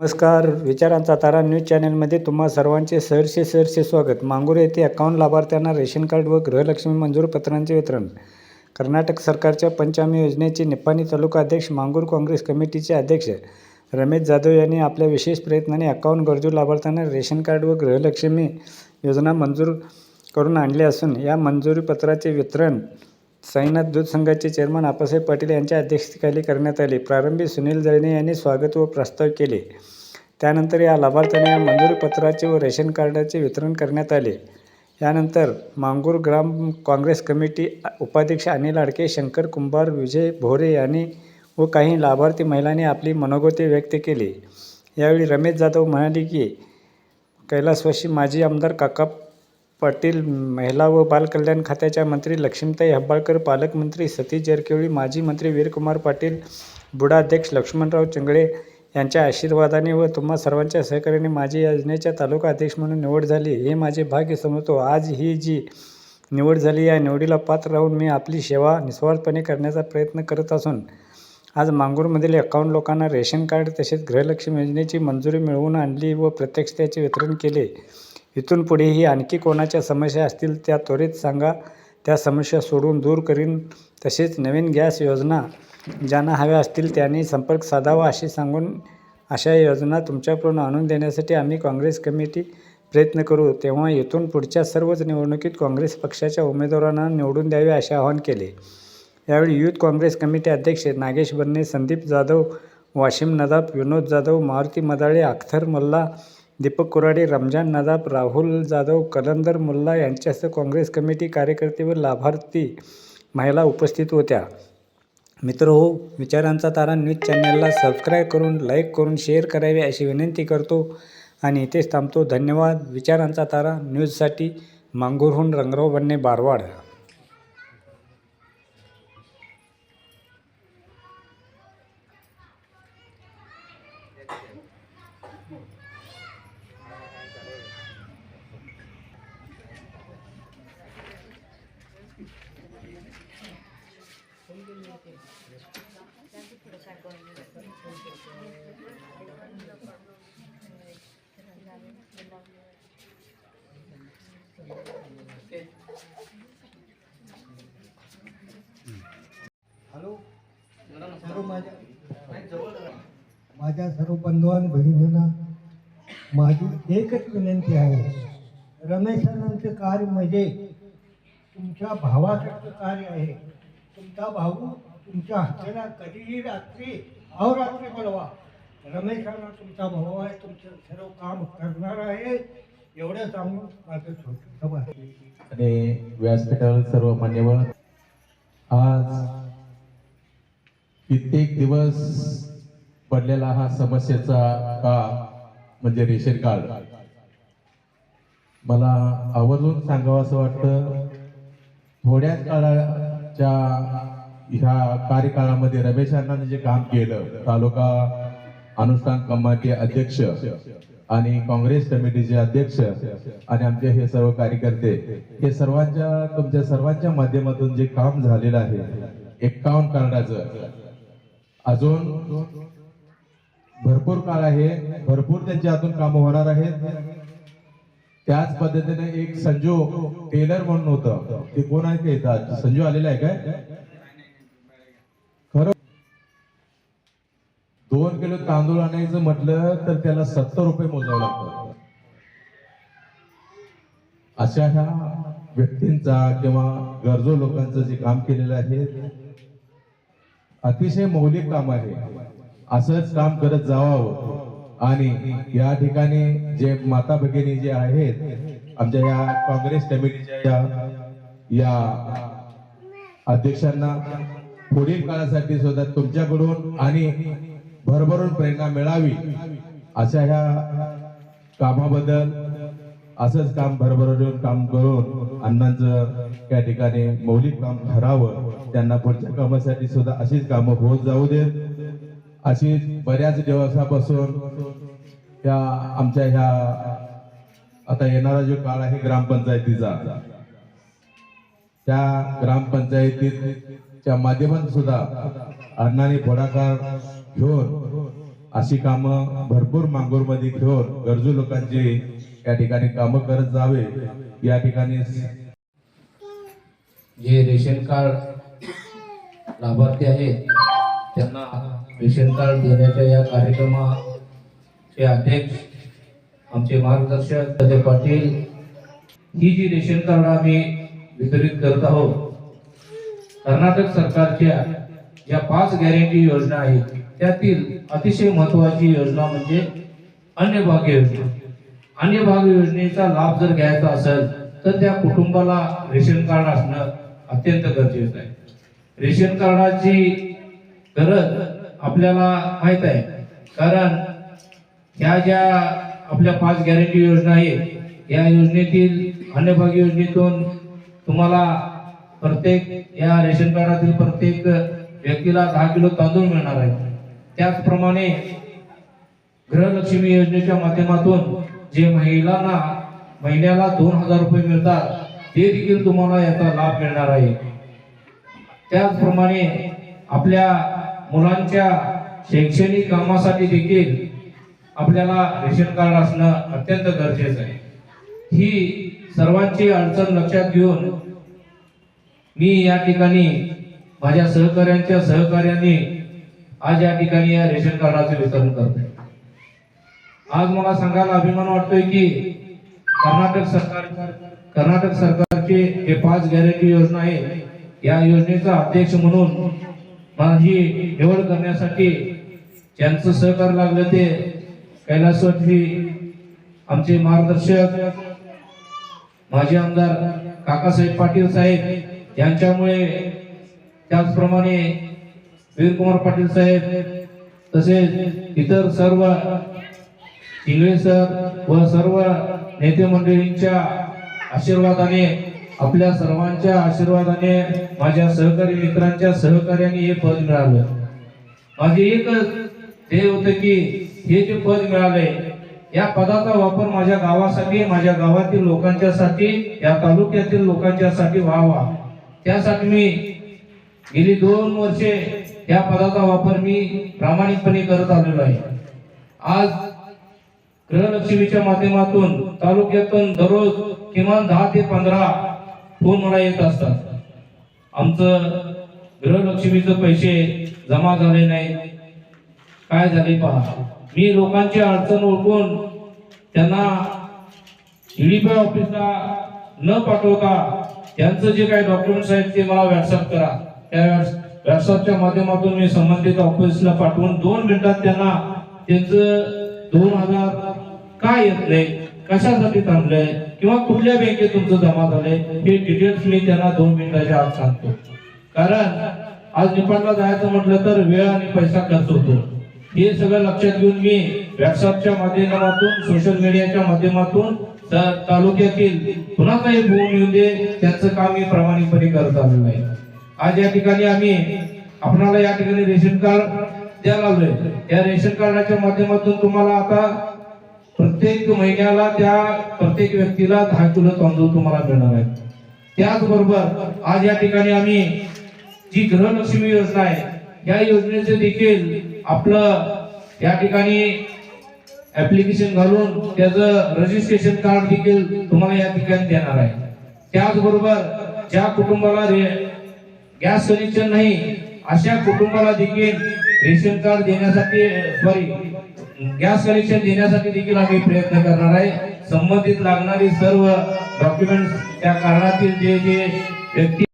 नमस्कार विचारांचा तारा न्यूज चॅनलमध्ये तुम्हा सर्वांचे सहर्षे सहर्षे स्वागत. मांगूर येथे अकाउंट लाभार्थ्यांना रेशन कार्ड व गृहलक्ष्मी मंजूर पत्रांचे वितरण. कर्नाटक सरकारच्या पंचामी योजनेचे निप्पाणी तालुका अध्यक्ष मांगूर काँग्रेस कमिटीचे अध्यक्ष रमेश जाधव यांनी आपल्या विशेष प्रयत्नाने अकाउंट गरजू लाभार्थ्यांना रेशन कार्ड व गृहलक्ष्मी योजना मंजूर करून आणली असून या मंजुरी पत्राचे वितरण साईनाथ दूध संघाचे चेअरमन आप्पासाहेब पाटील यांच्या अध्यक्षतेखाली करण्यात आले. प्रारंभी सुनील जळणे यांनी स्वागत व प्रस्ताव केले. त्यानंतर या लाभार्थ्यांना या मंजुरीपत्राचे व रेशन कार्डाचे वितरण करण्यात आले. यानंतर मांगूर ग्राम काँग्रेस कमिटी उपाध्यक्ष अनिल आडके शंकर कुंभार विजय भोरे यांनी व काही लाभार्थी महिलांनी आपली मनोगते व्यक्त केली. यावेळी रमेश जाधव म्हणाले की कैलासवाशी माजी आमदार काका पाटील महिला व बालकल्याण खात्याच्या मंत्री लक्ष्मीताई हब्बाळकर पालकमंत्री सतीश जारकिहोळी माजी मंत्री वीरकुमार पाटील बुडाध्यक्ष लक्ष्मणराव चंगळे यांच्या आशीर्वादाने व तुम्हा सर्वांच्या सहकार्याने माझी योजनेच्या तालुका अध्यक्ष म्हणून निवड झाली. हे माझे भाग्य समजतो. आज ही जी निवड झाली या निवडीला पात्र राहून मी आपली सेवा निस्वार्थपणे करण्याचा प्रयत्न करत असून आज मांगूरमधील अकाउंट लोकांना रेशन कार्ड तसेच गृहलक्ष्मी योजनेची मंजुरी मिळवून आणली व प्रत्यक्ष त्याचे वितरण केले. इथून पुढेही आणखी कोणाच्या समस्या असतील त्या त्वरित सांगा. त्या समस्या सोडून दूर करीन. तसेच नवीन गॅस योजना ज्यांना हव्या असतील त्यांनी संपर्क साधावा असे सांगून अशा योजना तुमच्याकडून आणून देण्यासाठी आम्ही काँग्रेस कमिटी प्रयत्न करू. तेव्हा इथून पुढच्या सर्वच निवडणुकीत काँग्रेस पक्षाच्या उमेदवारांना निवडून द्यावे असे आवाहन केले. यावेळी युथ काँग्रेस कमिटी अध्यक्ष नागेश बन्ने संदीप जाधव वाशिम नदाब विनोद जाधव मारुती मदाळे अख्तर मल्ला दीपक कुराडे रमजान नदाब राहुल जाधव कलंदर मुल्ला यांच्यासह काँग्रेस कमिटी कार्यकर्ते व लाभार्थी महिला उपस्थित होत्या. मित्र हो विचारांचा तारा न्यूज चॅनलला सबस्क्राईब करून लाईक करून शेअर करावे अशी विनंती करतो आणि इथेच थांबतो. धन्यवाद. विचारांचा तारा न्यूजसाठी मांगूरहून रंगराव बनणे बारवाड. हॅलो. सर्व माझ्या माझ्या सर्व बंधुवान भगिनींना माझी एकच विनंती आहे. रमेशांचं कार्य म्हणजे तुमच्या भावासारखं कार्य आहे. तुमचा भाऊ तुमच्या हाताला कधीही रात्री अहोरात्री बोलवा. रमेशांना तुमचा भाऊ आहे तुमचं सर्व काम करणार आहे. एवढं सांगून माझं छोटं आणि व्यासपीठावर सर्व मान्यवर आज कित्येक दिवस पडलेला हा समस्येचा म्हणजे काळ म्हणजे रेशन कार्ड मला आवर्जून सांगावं असं वाटतं थोड्याच काळाच्या ह्या कार्यकाळामध्ये रमेश अण्णांनी जे काम केलं तालुका अनुष्ठान कमाचे अध्यक्ष आणि काँग्रेस कमिटीचे अध्यक्ष आणि आमचे हे सर्व कार्यकर्ते हे सर्वांच्या तुमच्या सर्वांच्या माध्यमातून जे काम झालेलं आहे एकावन्न कार्डाचं. अजून भरपूर काळ आहे भरपूर त्यांच्या हातून काम होणार आहेत. त्याच पद्धतीने एक संजू टेलर म्हणून होतं. ते कोण आहे का येतात संजू आलेला आहे काय? दोन किलो तांदूळ आणायचं म्हटलं तर त्याला सत्तर रुपये मोजावं लागतं अशा ह्या व्यक्तींचा किंवा गरजू लोकांचं जे काम केलेलं आहे अतिशय मौलिक काम आहे. असंच काम करत जावावं आणि या ठिकाणी जे माता भगिनी जे आहेत आमच्या या काँग्रेस कमिटीच्या या या अध्यक्षांना पुढील काळासाठी सुद्धा तुमच्याकडून आणि भरभरून प्रेरणा मिळावी अशा ह्या कामाबद्दल असंच काम भरभरून काम करून अण्णांचं त्या ठिकाणी मौलिक काम ठरावं त्यांना पुढच्या कामासाठी सुद्धा अशीच कामं होत जाऊ देत. अशीच बऱ्याच दिवसापासून त्या आमच्या ह्या आता येणारा जो काळ आहे ग्रामपंचायतीचा त्या ग्रामपंचायतीच्या माध्यमात सुद्धा अण्णांनी पुढाकार घेऊन. अशी कामं भरपूर मांगूरमध्ये घेऊन गरजू लोकांची या ठिकाणी कामं करत जावे. या ठिकाणी जे रेशन कार्ड लाभार्थी आहेत त्यांना रेशन कार्ड देण्याच्या या कार्यक्रमाचे अध्यक्ष आमचे मार्गदर्शक सदे पाटील ही जी रेशन कार्ड आम्ही वितरित करत आहोत कर्नाटक सरकारच्या ज्या पाच गॅरंटी योजना आहेत त्यातील अतिशय महत्वाची योजना म्हणजे अन्य भाग योजना. अन्य भाग योजनेचा लाभ जर घ्यायचा असेल तर त्या कुटुंबाला रेशन कार्ड असणं अत्यंत गरजेचं आहे. रेशन कार्डाची गरज आपल्याला माहीत आहे कारण ह्या ज्या आपल्या पाच गॅरंटी योजना आहेत या योजनेतील अन्य भाग योजनेतून तुम्हाला प्रत्येक या रेशन कार्डातील प्रत्येक व्यक्तीला दहा किलो तांदूळ मिळणार आहे. त्याचप्रमाणे गृहलक्ष्मी योजनेच्या माध्यमातून जे महिलांना महिन्याला दोन हजार रुपये मिळतात ते देखील तुम्हाला याचा लाभ मिळणार आहे. त्याचप्रमाणे आपल्या मुलांच्या शैक्षणिक कामासाठी देखील आपल्याला रेशन कार्ड असणं अत्यंत गरजेचं आहे. ही सर्वांची अडचण लक्षात घेऊन मी या ठिकाणी माझ्या सहकाऱ्यांच्या सहकार्याने आज या ठिकाणी या रेशन कार्डाचे वितरण करतोय. आज मला सांगायला अभिमान वाटतोय की कर्नाटक सरकार कर्नाटक सरकारचे हे पाच गॅरंटी योजना आहे या योजनेचा अध्यक्ष म्हणून माझी निवड करण्यासाठी ज्यांचं सहकार्य लागलं ते कैलासवासी आमचे मार्गदर्शक माजी आमदार काकासाहेब पाटील साहेब यांच्यामुळे त्याचप्रमाणे वीरकुमार पाटील साहेब तसेच इतर सर्व इंगळे सर व सर्व नेते मंडळींच्या आशीर्वादाने आपल्या सर्वांच्या आशीर्वादाने माझ्या सहकारी मित्रांच्या सहकार्याने हे पद मिळालं. माझे एकच ध्येय होतं की हे जे पद मिळाले या पदाचा वापर माझ्या गावासाठी माझ्या गावातील लोकांच्यासाठी या तालुक्यातील लोकांच्यासाठी व्हावा. त्यासाठी मी गेली दोन वर्षे या पदाचा वापर मी प्रामाणिकपणे करत आलेलो आहे. आज गृहलक्ष्मीच्या माध्यमातून तालुक्यातून दररोज किमान दहा ते पंधरा फोन मला येत असतात. आमचं गृहलक्ष्मीचे पैसे जमा झाले नाही. काय झाले पहा. मी लोकांची अडचण ओळखून त्यांना ईडीपी ऑफिसला न पाठवता त्यांचं जे काही डॉक्युमेंट्स आहेत ते मला व्हॉट्सअप करा. त्या व्हॉट्सअपच्या माध्यमातून मी संबंधित ऑफिसला पाठवून दोन मिनिटात त्यांना त्यांचं दोन हजार काय येत नाही कशासाठी थांबलंय किंवा कुठल्या बँकेत तुमचं जमा झालंय हे डिटेल्स मी त्यांना दोन मिनिटाच्या आत सांगतो. कारण आज निपाणला जायचं म्हटलं तर वेळ आणि पैसा खर्च होतो. हे सगळं लक्षात घेऊन मी व्हॉट्सअपच्या माध्यमातून सोशल मीडियाच्या माध्यमातून तालुक्यातील तालुक्यातील कुणाचाही फोन येऊ दे त्याचं काम मी प्रामाणिकपणे करत आलेलं आहे. आज या ठिकाणी आम्ही आपणाला या ठिकाणी रेशन कार्ड द्यायला आलोय या रेशन कार्डाच्या माध्यमातून तुम्हाला आता प्रत्येक महिन्याला त्या प्रत्येक व्यक्तीला दहा किलो तांदूळ तुम्हाला मिळणार आहे त्याचबरोबर आज या ठिकाणी आम्ही जी गृहलक्ष्मी योजना आहे या योजनेचे देखील आपलं या ठिकाणी ऍप्लिकेशन घालून त्याचं रजिस्ट्रेशन कार्ड देखील तुम्हाला या ठिकाणी देणार आहे. त्याचबरोबर ज्या कुटुंबाला रे- गॅस कनेक्शन नाही अशा कुटुंबाला देखील रेशन कार्ड देण्यासाठी सॉरी गॅस कनेक्शन देण्यासाठी देखील आम्ही प्रयत्न करणार आहे. संबंधित लागणारी सर्व डॉक्युमेंट त्या कारणातील जे जे व्यक्ती